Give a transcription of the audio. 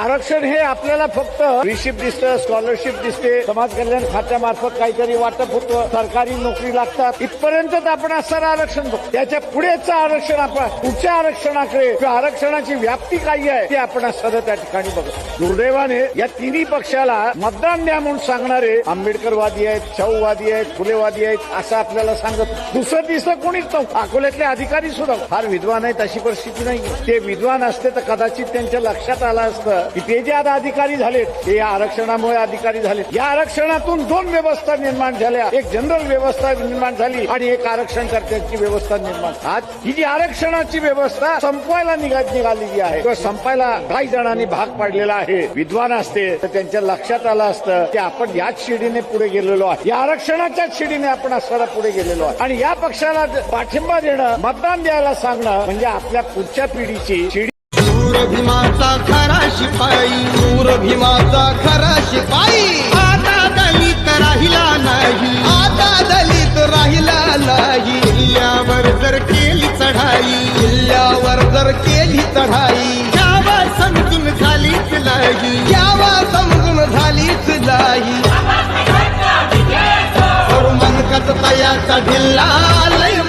आरक्षण हे आपल्याला फक्त रिशिप दिसतं स्कॉलरशिप दिसते. समाज कल्याण खात्यामार्फत काहीतरी वाटप होतं सरकारी नोकरी लागतात. इथपर्यंत आपण असणारं आरक्षण बघतो त्याच्या पुढेचं आरक्षण आपण पुढच्या आरक्षणाकडे किंवा आरक्षणाची व्याप्ती काय आहे ते आपण असणारं त्या ठिकाणी बघतो दुर्दैवाने या तिन्ही पक्षाला मतदान द्या म्हणून सांगणारे आंबेडकरवादी आहेत शाहूवादी आहेत फुलेवादी आहेत असं आपल्याला सांगत दुसरं तिसरं कोणीच नव्हतं. अकोल्यातले अधिकारी सुद्धा. फार विद्वान आहेत अशी परिस्थिती नाही ते विद्वान असते तर कदाचित त्यांच्या लक्षात आलं असतं की ते जे आता अधिकारी झालेत ते या आरक्षणामुळे अधिकारी झालेत. या आरक्षणातून दोन व्यवस्था निर्माण झाल्या. एक जनरल व्यवस्था निर्माण झाली आणि एक आरक्षणकर्त्यांची व्यवस्था निर्माण आज ही जी आरक्षणाची व्यवस्था संपवायला निघा निघालेली आहे किंवा संपायला काही जणांनी भाग पाडलेला आहे विद्वान असते तर त्यांच्या लक्षात आलं असतं की आपण याच शिडीने पुढे गेलेलो आहे या आरक्षणाच्याच शिडीने आपण असताना पुढे गेलेलो आहे आणि या पक्षाला पाठिंबा देणं मतदान द्यायला सांगणं म्हणजे आपल्या पुढच्या पिढीची शिडी शिपाई शूर भीमाचा खरा शिपाई. आता दलित राहिला नाही. आता दलित राहिला नाही. किल्ल्यावर जर केली चढाई. किल्ल्यावर जर केली चढाई. यावा समजून झालीच नाही. यावा समजून झालीच नाही. मनकत तयाचा ढिल्ला किल्ला